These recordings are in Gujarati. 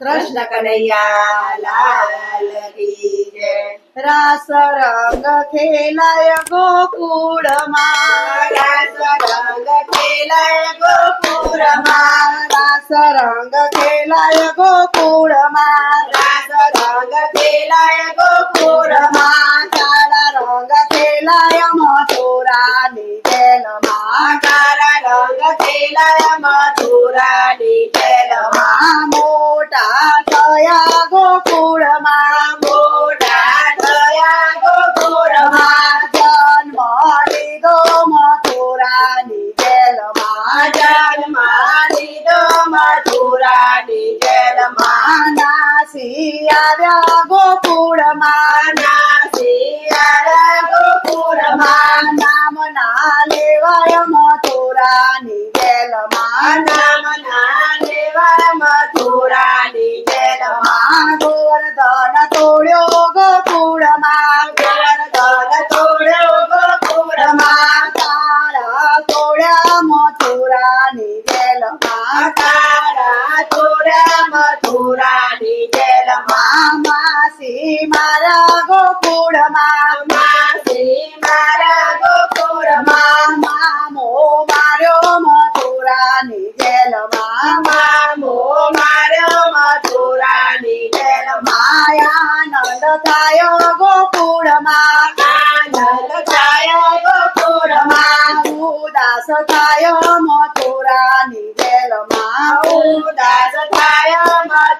कृष्ण कन्हैया लाल की जय रास रंग खेलाय गोकुळ रास रंग खेलाय गोकुळ रास रंग खेलाय गोकुळ रास रंग खेलाय આવ્યા ગોકુળમાં નાસિયા ગોકુળમાં નામ ના લેવાય મથુરાની જેલમાં નામ ના લેવા મથુરાની તોડ્યો ગોવર્ધન મારા ગોકુળમાં માસી મારા ગોકુળમાં મામો માર્યો મથુરાની જેલમાં મામો માર્યો મથુરાની જેલમાં આનંદ થાયો ગોકુળમાં આનંદ થાય ગોકુળમાં ઉદાસ થાયો મથુરાની જેલમાં ઉદાસ થાય મથુરાની જેલમાં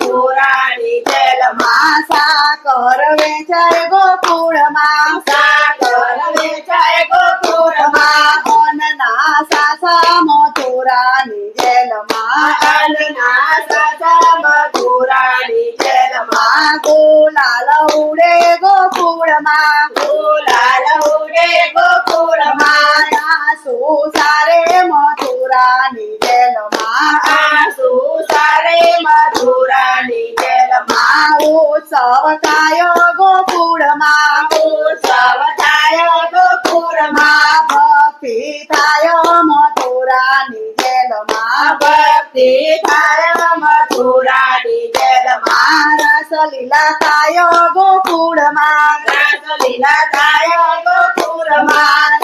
સાકર વેચાય ગોકુળમાં સાગર વેચાય ગોકુળમાં, અનના સાસા મથુરાની જેલમાં, અન્ના સાસા મથુરાની જેલમાં, ગોલાલ ઉડે ગોકુળમાં ઉત્સવ થાયો ગોકુળમાં ઉત્સવ થાય ગોકુળમાં ભક્તિ થાયો મથુરાની જેલમાં ભક્તિ થાય મથુરાની જેલમાં રસલીલા લીલા થાયો ગોકુળમાં રાસલીલા થાય ગોકુળમાં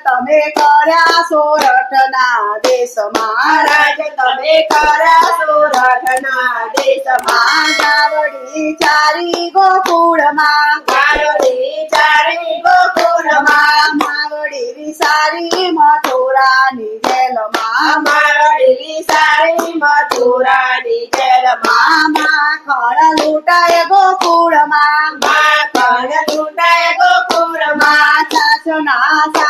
તમે કર્યા સોરઠના દેશમાં રાજ તમે કર્યા સુરતના દેશમાં ગાવડી ચારી ગોકુળમાં ગાયોની ચારી ગોકુળમાં માવડી વિસારી મથુરાની જેલમાં મારડી સારી મથુરાની જેલમાં માખણ લૂંટાય ગોકુળમાં માખણ લૂંટાય ગોકુળમાં સાસના સાસા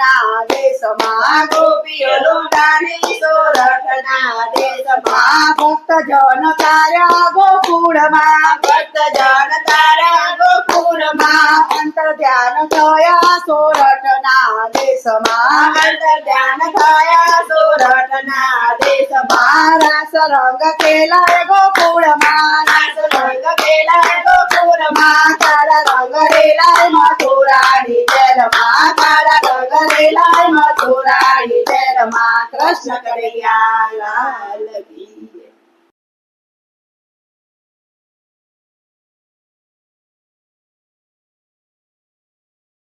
સોરઠના દેશમાં ગોપીઓ લૂંટાણી સોરઠના દેશમાં ભક્ત જન તારા ગોકુળમાં ભક્ત જન તારા ગોકુળમાં અંતર ધ્યાન થયા સોરઠના દેશમાં અંતર ધ્યાન થયા સોરઠના દેશમાં રાસ રંગ ખેલાય ગોકુળમાં નાચ રંગ ખેલાય ગોકુળમાં કાળા રંગ રેલાય મથુરાની જેલમાં કાળા રંગ રેલાય મથુરાની જેલમાં કૃષ્ણ કૃષ્ણ કનૈયા લાલ કી.